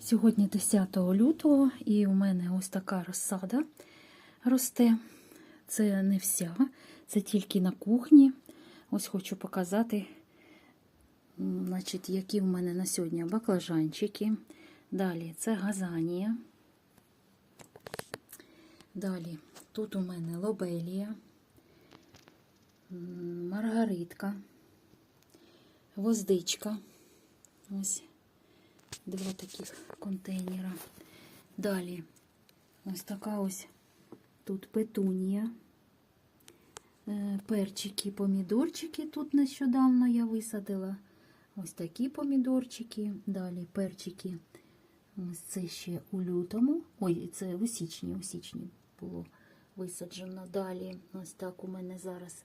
Сьогодні 10 лютого, і у мене ось така розсада росте. Це не вся, це тільки на кухні. Ось хочу показати, значить, які в мене на сьогодні баклажанчики. Далі це газанія. Далі тут у мене лобелія, маргаритка, гвоздичка. Ось два таких контейнера. Далі ось така ось тут петунія. Е, Перчики, помідорчики тут нещодавно я висадила. Ось такі помідорчики. Далі перчики. Ось це ще у лютому. Ой, це у січні, у січні було висаджено. Далі ось так у мене зараз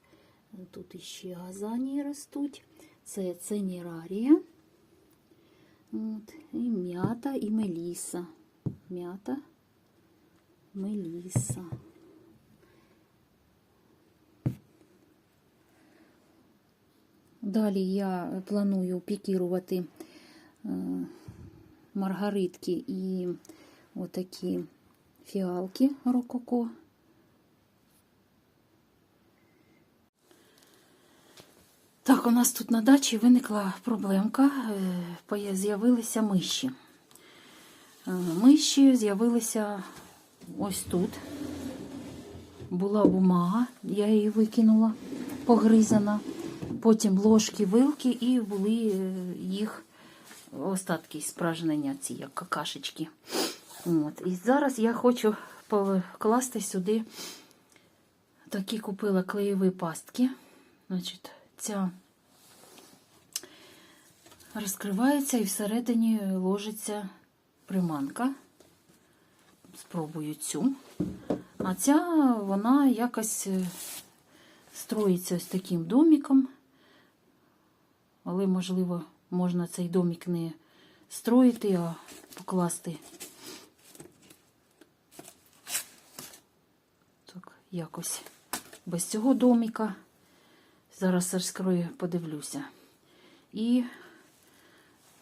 тут іще газанії ростуть. Це ценірарія. От, і м'ята, і меліса. М'ята, меліса. Далі я планую пікірувати е, маргаритки і отакі фіалки рококо. Так, у нас тут на дачі виникла проблемка. е, З'явилися миші. Е, Миші з'явилися ось тут. Була бумага, я її викинула, погризана. Потім ложки, вилки і були е, їх остатки спражнення, ці як какашечки. От. І зараз я хочу покласти сюди такі купила клеєві пастки. Значить, ця розкривається і всередині ложиться приманка. Спробую цю. А ця вона якось е, строїться ось таким домиком. Але, можливо, можна цей домик не строїти, а покласти так, якось без цього домика. Зараз розкрою, подивлюся. І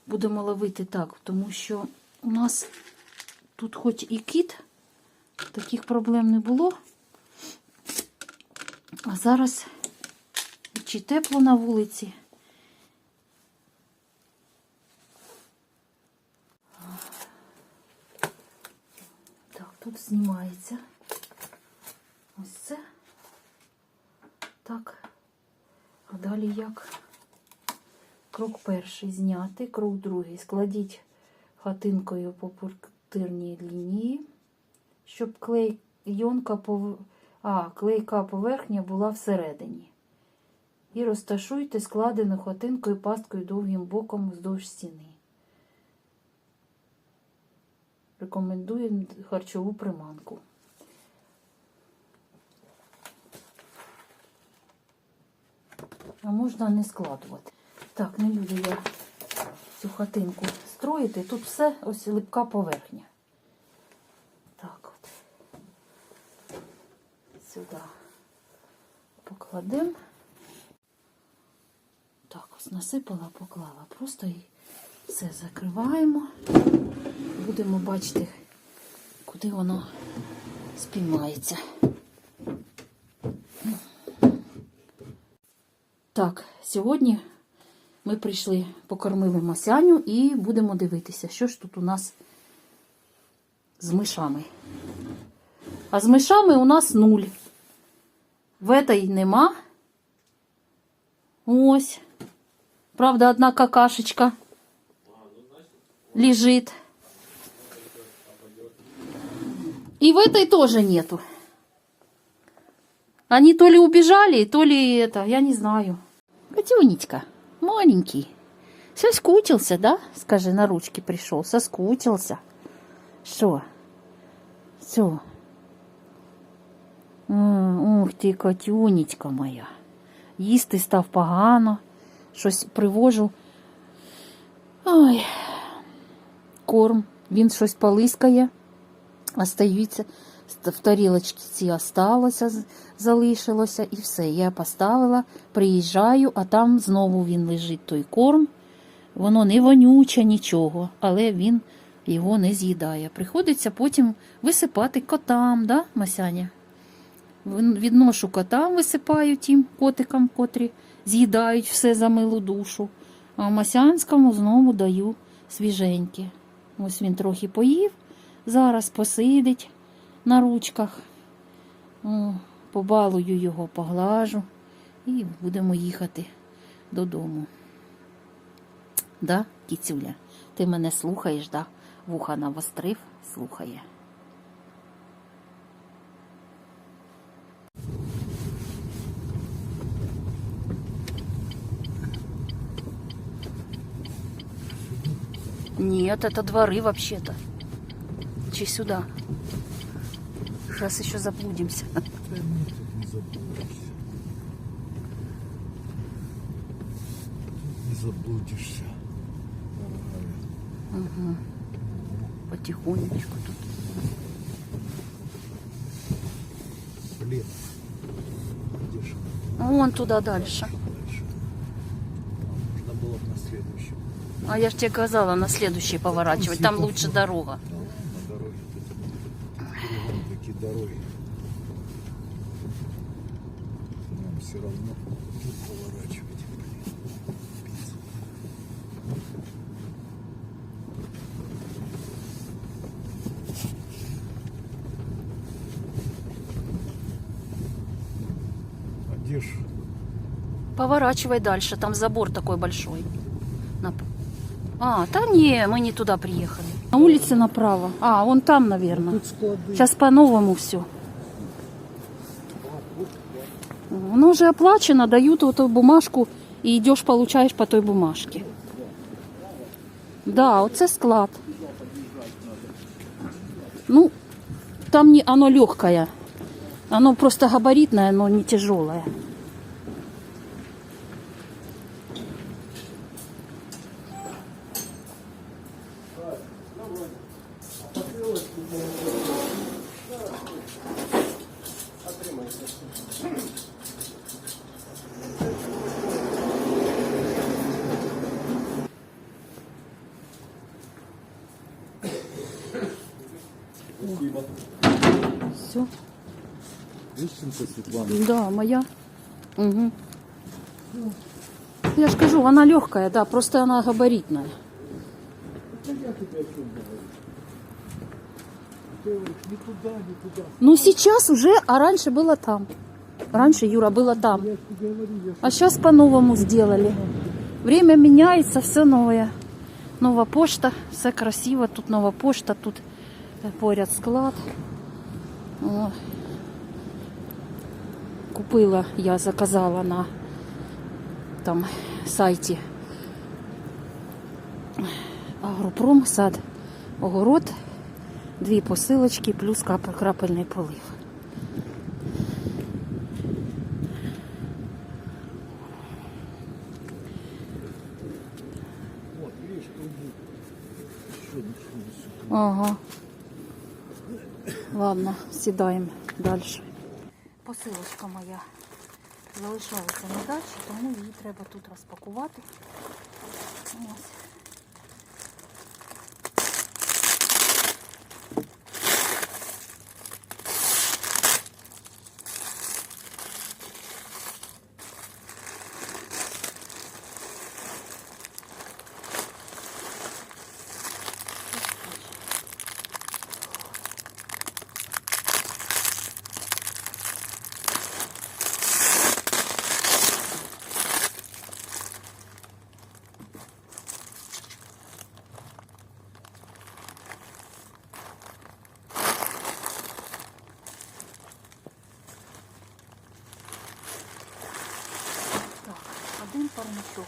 будемо ловити так, тому що у нас тут хоч і кіт, таких проблем не було. А зараз чи тепло на вулиці. Так, тут знімається. Ось це. Так. А далі як? Крок перший зняти, крок другий. Складіть хатинкою по пунктирній лінії, щоб клей, пов... а, клейка поверхня була всередині. І розташуйте складену хатинкою пасткою довгим боком вздовж стіни. Рекомендую харчову приманку. А можна не складувати. Так, не буду я цю хатинку строїти. Тут все ось липка поверхня. Так от. Сюди покладемо. Так, ось насипала, поклала. Просто і все закриваємо. Будемо бачити, куди воно спіймається. Так, сьогодні ми прийшли, покормили Масяню і будемо дивитися, що ж тут у нас з мишами. А з мишами у нас нуль. В этой нема. Ось. Правда, одна какашечка лежит. И в этой тоже нету. Они то ли убежали, то ли это, я не знаю. Котенечка, маленький. Соскучился, да? Скажи, на ручки пришел. Соскучился. Что? Все. Ух ти, котюнечка моя. Їсти став погано. Щось привожу. Ой. Корм. Він щось полискає. Остаються. В тарілочці осталося, залишилося, і все. Я поставила, приїжджаю, а там знову він лежить той корм. Воно не вонюче, нічого, але він його не з'їдає. Приходиться потім висипати котам, да, Масяня? Відношу котам, висипаю тим котикам, котрі з'їдають все за милу душу. А Масянському знову даю свіженьке. Ось він трохи поїв, зараз посидить на ручках. О, побалую його, поглажу і будемо їхати додому. Да, кіцюля, ти мене слухаєш, да? Вуха навострив, слухає. Нет, это дворы вообще-то. Чи сюда. Сейчас еще заблудимся. Не заблудишься. Дорогая. Потихонечку тут. Блин. Же Вон туда дальше. Можно было бы на следующем. А я же тебе сказала, на следующий поворачивать. Там лучше дорога. Да дороги. Нам все равно тут поворачивать. А Поворачивай дальше, там забор такой большой. А, да не, мы не туда приехали. На улице направо. А, вон там, наверное. Сейчас по-новому все. Оно уже оплачено, дают вот эту бумажку, и идешь, получаешь по той бумажке. Да, оце склад. Ну, там не, оно легкое. Оно просто габаритное, но не тяжелое. Все. Вещенко Светлана. Да, моя. Угу. Я же скажу, она легкая, да, просто она габаритная. Да я. Ну сейчас уже, а раньше было там. Раньше, Юра, было там. А сейчас по-новому сделали. Время меняется, все новое. Нова пошта, все красиво. Тут нова пошта, тут поряд склад. О. Купила, я заказала на там сайті Агропром, сад, огород, дві посилочки плюс крапельний полив. Ага. Ладно, сідаємо далі. Посилочка моя залишається на дачі, тому її треба тут розпакувати. Ось. Парничок.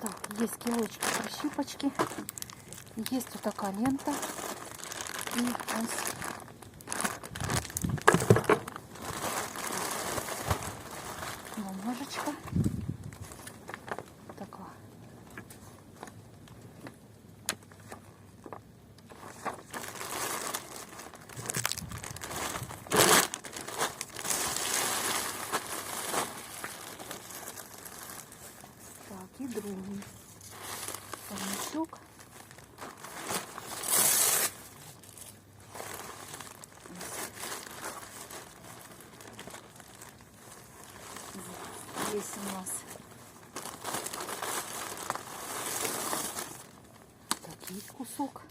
Так, есть килочки прищипочки. Есть вот такая лента. И ось бумажечка. Парничок. Ось. Есть у нас такий кусок.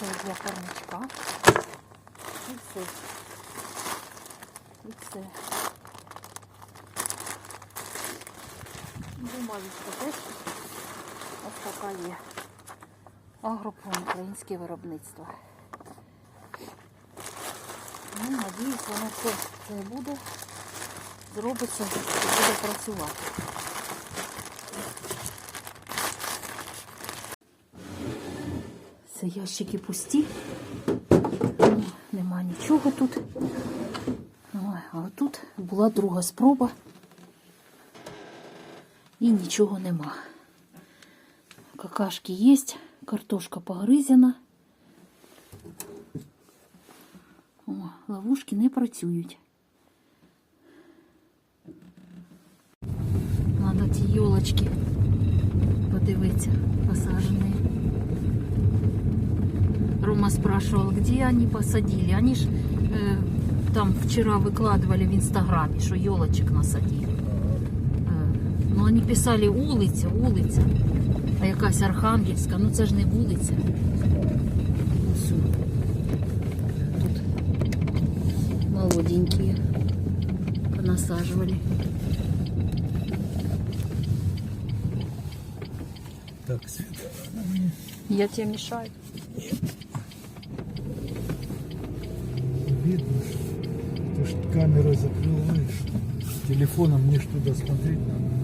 Це для парничка. І це. І це. Бумажечка теж ось така є. Агропром українське виробництво. Ну, надіюсь, воно все це буде, зробиться і буде працювати. Це ящики пусті. Нема нічого тут. Була друга спроба. І нічого нема. Какашки є, картошка погризена. О, ловушки не працюють. Надо ті йолочки подивитися, посажені. Рома спрашивал, где они посадили. Они ж э, там вчера выкладывали в Инстаграме, что елочек насадили. Е, ну, вони писали вулиця, вулиця. А якась Архангельська, ну це ж не вулиця. Ось. Тут молоденькие понасаживали. Так, Света, Я тебе мешаю. видно, что закрыл, ж камерой. Телефоном мне что-то смотреть надо.